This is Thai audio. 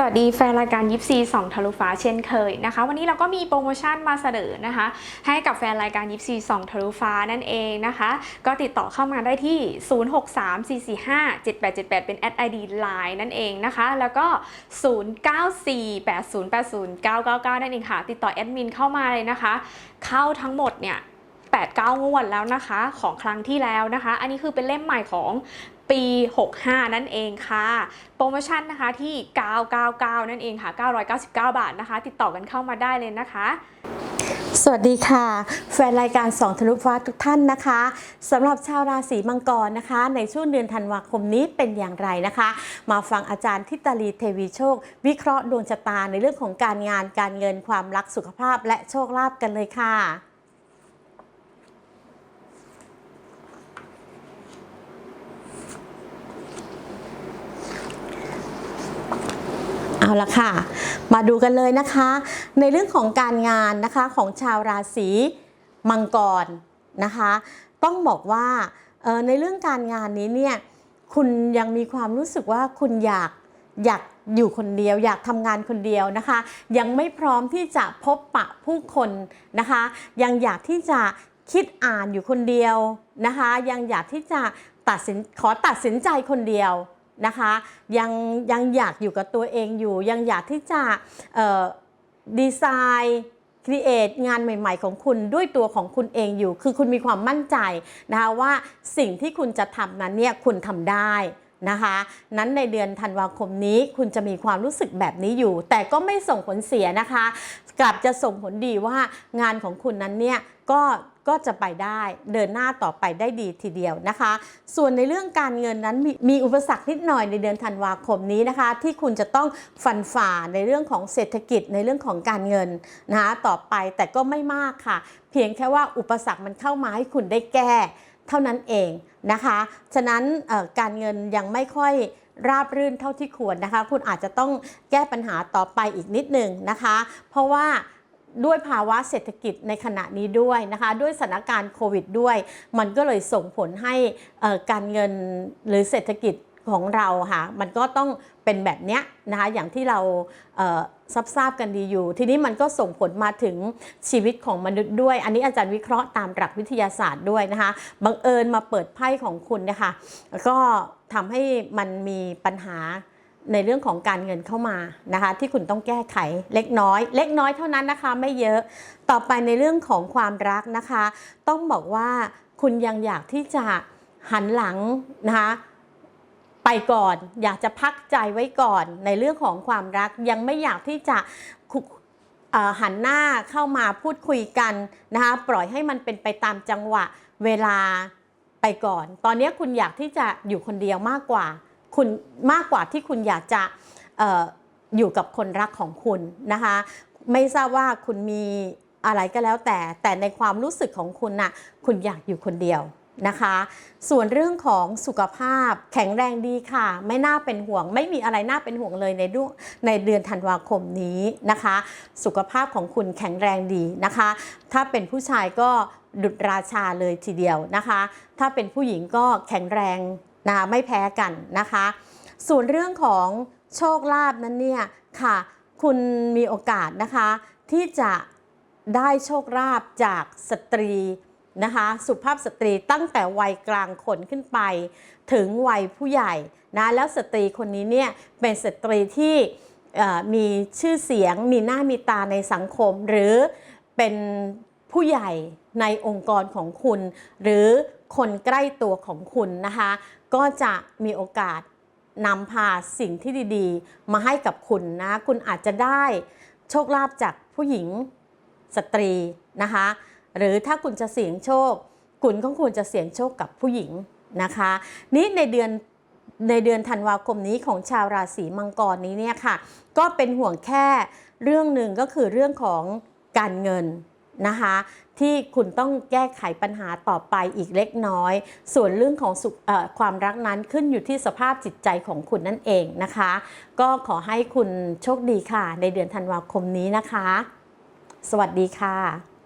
สวัสดีแฟนรายการยิปซีสองทะลุฟ้าเช่นเคยนะคะ วันนี้เราก็มีโปรโมชั่นมาเสนอนะคะ ให้กับแฟนรายการยิปซีสองทะลุฟ้านั่นเองนะคะ ก็ติดต่อเข้ามาได้ที่ 0634457878 เป็นแอด ID Line นั่นเองนะคะ แล้วก็ 0948080999 นั่นเองค่ะ ติดต่อแอดมินเข้ามาเลยนะคะ เข้าทั้งหมดเนี่ย8-9งวดแล้วนะคะของครั้งที่แล้วนะคะ อันนี้คือเป็นเล่มใหม่ของ ปี 65 นั่นเองค่ะ โปรโมชั่นนะคะที่ 999 นั่นเองค่ะ 999 บาทนะคะ ติดต่อกันเข้ามาได้เลยนะคะสวัสดีค่ะ แฟนรายการสองทะลุฟ้าทุกท่านนะคะสำหรับชาวราศีมังกรนะคะ ในช่วงเดือนธันวาคมนี้เป็นอย่างไรนะคะ มาฟังอาจารย์ทิตาลีเทวีโชค วิเคราะห์ดวงชะตาในเรื่องของการงานการเงินความรักสุขภาพและโชคลาภกันเลยค่ะ เอาละค่ะ มาดูกันเลยนะคะ ในเรื่องของการงานนะคะของชาวราศีมังกรนะคะ ต้องบอกว่าในเรื่องการงานนี้เนี่ยคุณยังมีความรู้สึกว่าคุณอยากอยากอยู่คนเดียว อยากทำงานคนเดียวนะคะ ยังไม่พร้อมที่จะพบปะผู้คนนะคะ ยังอยากที่จะคิดอ่านอยู่คนเดียวนะคะ ยังอยากที่จะตัดสินขอตัดสินใจคนเดียว นะคะ ยังยังอยากอยู่กับตัวเองอยู่ ยังอยากที่จะดีไซน์ครีเอทงานใหม่ ๆ ของคุณด้วยตัวของคุณเองอยู่ คือคุณมีความมั่นใจนะคะว่าสิ่งที่คุณจะทำนั้นเนี่ยคุณทำได้นะคะ นั้นในเดือนธันวาคมนี้คุณจะมีความรู้สึกแบบนี้อยู่ แต่ก็ไม่ส่งผลเสียนะคะ กลับจะส่งผลดีว่างานของคุณนั้นเนี่ยก็ ก็จะไปได้เดินหน้าต่อไปได้ดีทีเดียวนะคะ ส่วนในเรื่องการเงินนั้นมมีอุปสรรคนิดหน่อยในเดือนธันวาคมนี้นะคะ ที่คุณจะต้องฟันฝ่าในเรื่องของเศรษฐกิจในเรื่องของการเงินนะคะต่อไปแต่ก็ไม่มากค่ะ เพียงแค่ว่าอุปสรรคมันเข้ามาให้คุณได้แก้ เท่านั้นเองนะคะ ฉะนั้นการเงินยังไม่ค่อยราบรื่นเท่าที่ควรนะคะ คุณอาจจะต้องแก้ปัญหาต่อไปอีกนิดหนึ่งนะคะ เพราะว่า ด้วยภาวะเศรษฐกิจในขณะนี้ด้วยนะคะด้วยสถานการณ์โควิดด้วย มันก็เลยส่งผลให้การเงินหรือเศรษฐกิจของเราค่ะมันก็ต้องเป็นแบบเนี้ยนะคะอย่างที่เราทราบทราบกันดีอยู่ ทีนี้มันก็ส่งผลมาถึงชีวิตของมนุษย์ด้วย อันนี้อาจารย์วิเคราะห์ตามหลักวิทยาศาสตร์ด้วยนะคะบังเอิญมาเปิดไพ่ของคุณนะคะก็ทำให้มันมีปัญหา ในเรื่องของการเงินเข้ามานะคะ ที่คุณต้องแก้ไขเล็กน้อย เล็กน้อยเท่านั้นนะคะ ไม่เยอะต่อไปในเรื่องของความรักนะคะ ต้องบอกว่าคุณยังอยากที่จะหันหลังนะคะไปก่อน อยากจะพักใจไว้ก่อนในเรื่องของความรักยังไม่อยากที่จะหันหน้าเข้ามาพูดคุยกันนะคะปล่อยให้มันเป็นไปตามจังหวะเวลาไปก่อน ตอนนี้คุณอยากที่จะอยู่คนเดียวมากกว่า คุณมากกว่าที่คุณอยากจะอออยู่กับคนรักของคุณนะคะ ไม่ทราบว่าคุณมีอะไรก็แล้วแต่ แต่ในความรู้สึกของคุณน่ะคุณอยากอยู่คนเดียวนะคะ ส่วนเรื่องของสุขภาพแข็งแรงดีค่ะ ไม่น่าเป็นห่วง ไม่มีอะไรน่าเป็นห่วงเลยในดวงในเดือนธันวาคมนี้นะคะ สุขภาพของคุณแข็งแรงดีนะคะ ถ้าเป็นผู้ชายก็ดุจราชาเลยทีเดียวนะคะ ถ้าเป็นผู้หญิงก็แข็งแรง นะคะไม่แพ้กันนะคะ ส่วนเรื่องของโชคลาภนั้นเนี่ยค่ะ คุณมีโอกาสนะคะที่จะได้โชคลาภจากสตรีนะคะสุภาพสตรีตั้งแต่วัยกลางคนขึ้นไป ถึงวัยผู้ใหญ่นะแล้วสตรีคนนี้เนี่ยเป็นสตรีที่มีชื่อเสียงมีหน้ามีตาในสังคม หรือเป็นผู้ใหญ่ในองค์กรของคุณ หรือคนใกล้ตัวของคุณนะคะ ก็จะมีโอกาสนำพาสิ่งที่ดีๆ มาให้กับคุณนะ คุณอาจจะได้โชคลาภจากผู้หญิงสตรีนะคะ หรือถ้าคุณจะเสี่ยงโชค คุณก็ควรจะเสี่ยงโชคกับผู้หญิงนะคะ นี้ในเดือนในเดือนธันวาคมนี้ของชาวราศีมังกรนี้เนี่ยค่ะ ก็เป็นห่วงแค่เรื่องหนึ่งก็คือเรื่องของการเงิน นะคะ ที่คุณต้องแก้ไขปัญหาต่อไปอีกเล็กน้อย ส่วนเรื่องของสุขเอ่อความรักนั้นขึ้นอยู่ที่สภาพจิตใจของคุณนั่นเองนะคะ ก็ขอให้คุณโชคดีค่ะ ในเดือนธันวาคมนี้นะคะ สวัสดีค่ะ